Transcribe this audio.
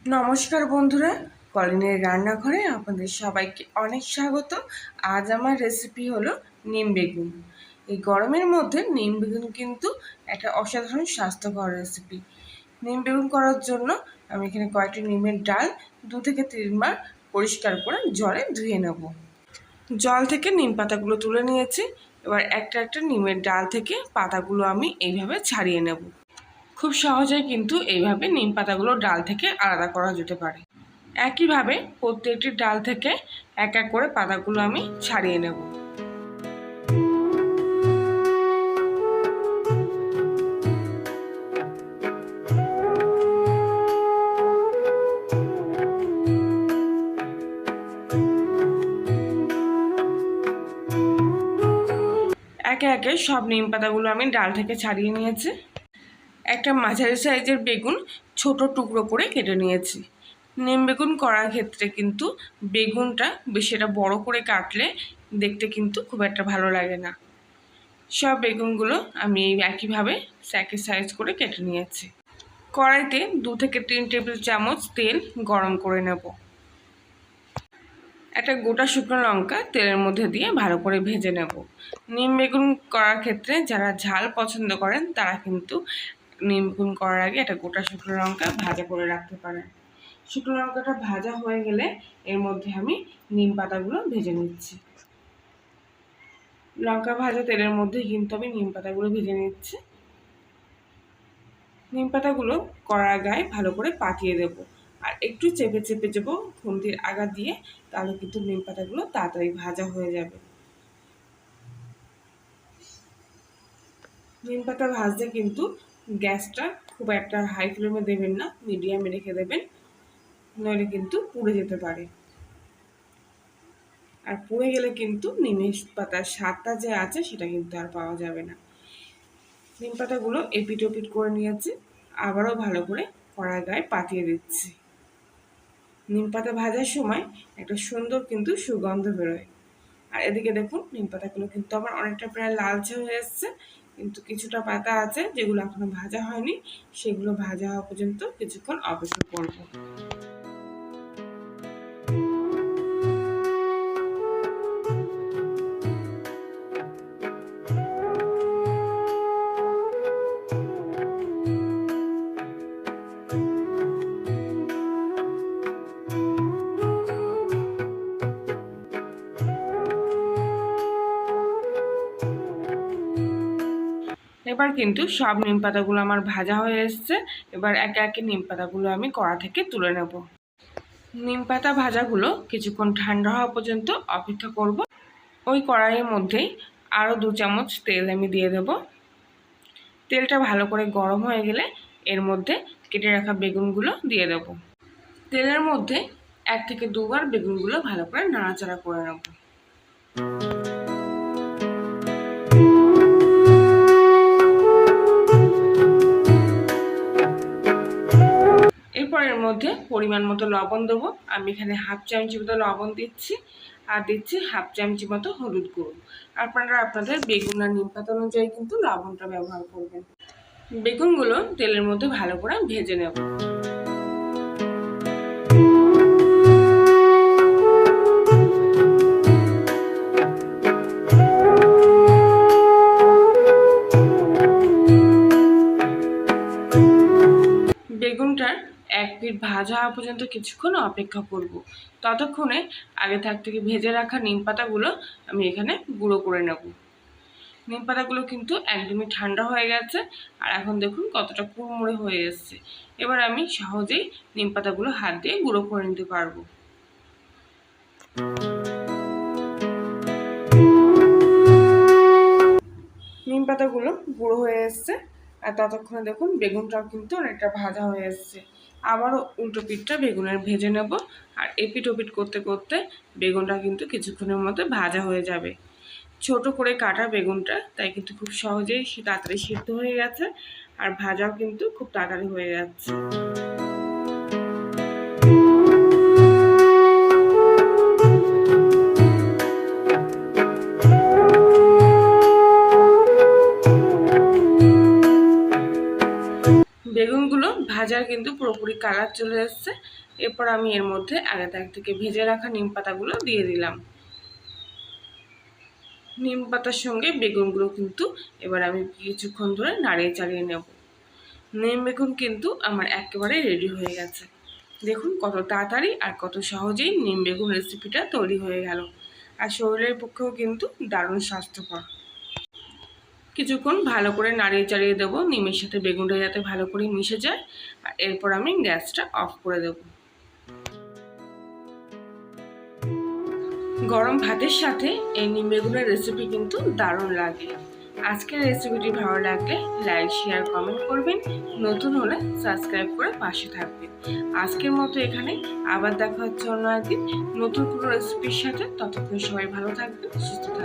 নমস্কার বন্ধুরা, কলিনের রান্নাঘরে আপনাদের সবাইকে অনেক স্বাগত। আজ আমার রেসিপি হলো নিম বেগুন। এই গরমের মধ্যে নিম বেগুন কিন্তু একটা অসাধারণ স্বাস্থ্যকর রেসিপি নিম বেগুন করার জন্য আমি এখানে কয়েকটি নিমের ডাল দু থেকে তিনবার পরিষ্কার করে জলে ধুয়ে নেব। জল থেকে নিম পাতাগুলো তুলে নিয়েছি। এবার একটা একটা নিমের ডাল থেকে পাতাগুলো আমি এইভাবে ছাড়িয়ে নেব। খুব সহজেই কিন্তু এইভাবে নিম পাতাগুলো ডাল থেকে আলাদা করা যেতে পারে। একইভাবে প্রত্যেকটি ডাল থেকে এক এক করে পাতাগুলো আমি ছাড়িয়ে নেব। একে একে সব নিম পাতাগুলো আমি ডাল থেকে ছাড়িয়ে নিয়েছি। একটা মাঝারি সাইজের বেগুন ছোট টুকরো করে কেটে নিয়েছি। নিম বেগুন করার ক্ষেত্রে কিন্তু বেগুনটা বেশি এটা বড় করে কাটলে দেখতে কিন্তু খুব একটা ভালো লাগে না। সব বেগুনগুলো আমি একইভাবে স্যাকে সাইজ করে কেটে নিয়েছি। কড়াইতে দু থেকে তিন টেবিল চামচ তেল গরম করে নেব। একটা গোটা শুকনো লঙ্কা তেলের মধ্যে দিয়ে ভালো করে ভেজে নেব। নিম বেগুন করার ক্ষেত্রে যারা ঝাল পছন্দ করেন তারা কিন্তু নিম বেগুন করার আগে একটা গোটা শুকনো লঙ্কা ভাজা করে রাখতে পারেন। শুকনো লঙ্কাটা ভাজা হয়ে গেলে এর মধ্যে আমি নিম পাতাগুলো ভেজে নিচ্ছি। লঙ্কা ভাজা তেলের মধ্যে কিন্তু আমি নিম পাতাগুলো ভেজে নিচ্ছি। নিম পাতাগুলো কড়ার গায়ে ভালো করে পাতিয়ে দেব। আর একটু চেপে চেপে যাব খুন্তির আগা দিয়ে, তাহলে কিন্তু নিম পাতাগুলো তাড়াতাড়ি ভাজা হয়ে যাবে। নিম পাতা ভাজতে কিন্তু গ্যাসটা খুব একটা হাই ফ্লেমে দেবেন না মিডিয়ামে রেখে দেবেন, নইলে কিন্তু পুড়ে যেতে পারে। আর পুড়ে গেলে কিন্তু নিমেষ পাতার স্বাদটা যে আছে সেটা কিন্তু আর পাওয়া যাবে না। নিম পাতাগুলো এপিট ওপিট করে নিয়েছি, আবারও ভালো করে কড়াই গায়ে পাতিয়ে দিচ্ছি। নিম পাতা ভাজার সময় একটা সুন্দর কিন্তু সুগন্ধ বেরোয়। আর এদিকে দেখুন, নিম পাতাগুলো কিন্তু আমার অনেকটা প্রায় লালচে হয়ে এসছে কিন্তু কিছুটা পাতা আছে যেগুলো এখনও ভাজা হয়নি, সেগুলো ভাজা হওয়া পর্যন্ত কিছুক্ষণ অপেক্ষা করব। এবার কিন্তু সব নিম পাতাগুলো আমার ভাজা হয়ে এসছে। এবার একে একে নিম পাতাগুলো আমি কড়া থেকে তুলে নেব। নিম পাতা ভাজাগুলো কিছুক্ষণ ঠান্ডা হওয়া পর্যন্ত অপেক্ষা করব। ওই কড়াইয়ের মধ্যেই আরও দু চামচ তেল আমি দিয়ে দেব। তেলটা ভালো করে গরম হয়ে গেলে এর মধ্যে কেটে রাখা বেগুনগুলো দিয়ে দেব। তেলের মধ্যে এক থেকে দুবার বেগুনগুলো ভালো করে নাড়াচাড়া করে নেব। এরপর এর মধ্যে পরিমাণ মতো লবণ দেবো। আমি এখানে হাফ চামচি মতো লবণ দিচ্ছি আর দিচ্ছি হাফ চামচি মতো হলুদ গুঁড়ো। আপনারা আপনাদের বেগুন আর নিম পাতা অনুযায়ী কিন্তু লবণটা ব্যবহার করবেন। বেগুনগুলো তেলের মধ্যে ভালো করে ভেজে নেব। ভাজা হওয়া পর্যন্ত কিছুক্ষণ অপেক্ষা করব। ততক্ষণে আগে থাক থেকে ভেজে রাখা নিম পাতাগুলো আমি এখানে গুঁড়ো করে নেব। নিম পাতাগুলো কিন্তু একদমই ঠান্ডা হয়ে গেছে আর এখন দেখুন কতটা কুড়মুড়ে হয়ে এসছে। এবার আমি সহজেই নিম পাতাগুলো হাত দিয়ে গুঁড়ো করে নিতে পারব। নিম পাতাগুলো গুঁড়ো হয়ে এসছে আর ততক্ষণে দেখুন বেগুনটাও কিন্তু অনেকটা ভাজা হয়ে এসছে। আবারও উল্টো পিঠটা বেগুনের ভেজে নেব। আর এপিট ওপিট করতে করতে বেগুনটা কিন্তু কিছুক্ষণের মধ্যে ভাজা হয়ে যাবে। ছোট করে কাটা বেগুনটা, তাই কিন্তু খুব সহজেই তাড়াতাড়ি সিদ্ধ হয়ে গেছে। আর ভাজাও কিন্তু খুব তাড়াতাড়ি হয়ে যাচ্ছে। বেগুনগুলো ভাজার কিন্তু পুরোপুরি কালার চলে এসছে। এরপর আমি এর মধ্যে আগে তার থেকে ভেজে রাখা নিম পাতাগুলো দিয়ে দিলাম। নিম পাতার সঙ্গে বেগুনগুলো কিন্তু এবার আমি কিছুক্ষণ ধরে নাড়িয়ে চাড়িয়ে নেব। নিম বেগুন কিন্তু আমার একেবারে রেডি হয়ে গেছে। দেখুন কত তাড়াতাড়ি আর কত সহজেই নিম বেগুন রেসিপিটা তৈরি হয়ে গেল। আর শরীরের পক্ষেও কিন্তু দারুণ স্বাস্থ্যকর। কিছুক্ষণ ভালো করে নাড়িয়ে চাড়িয়ে দেবো, নিমের সাথে বেগুনটা যাতে ভালো করে মিশে যায়। আর এরপর আমি গ্যাসটা অফ করে দেব। গরম ভাতের সাথে এই নিম বেগুনের রেসিপি কিন্তু দারুণ লাগে। আজকের রেসিপিটি ভালো লাগলে লাইক শেয়ার কমেন্ট করবেন। নতুন হলে সাবস্ক্রাইব করে পাশে থাকবেন। আজকের মতো এখানে। আবার দেখা হচ্ছে অন্য একদিন নতুন কোনো রেসিপির সাথে। ততক্ষণ সবাই ভালো থাকবেন, সুস্থ থাকবেন।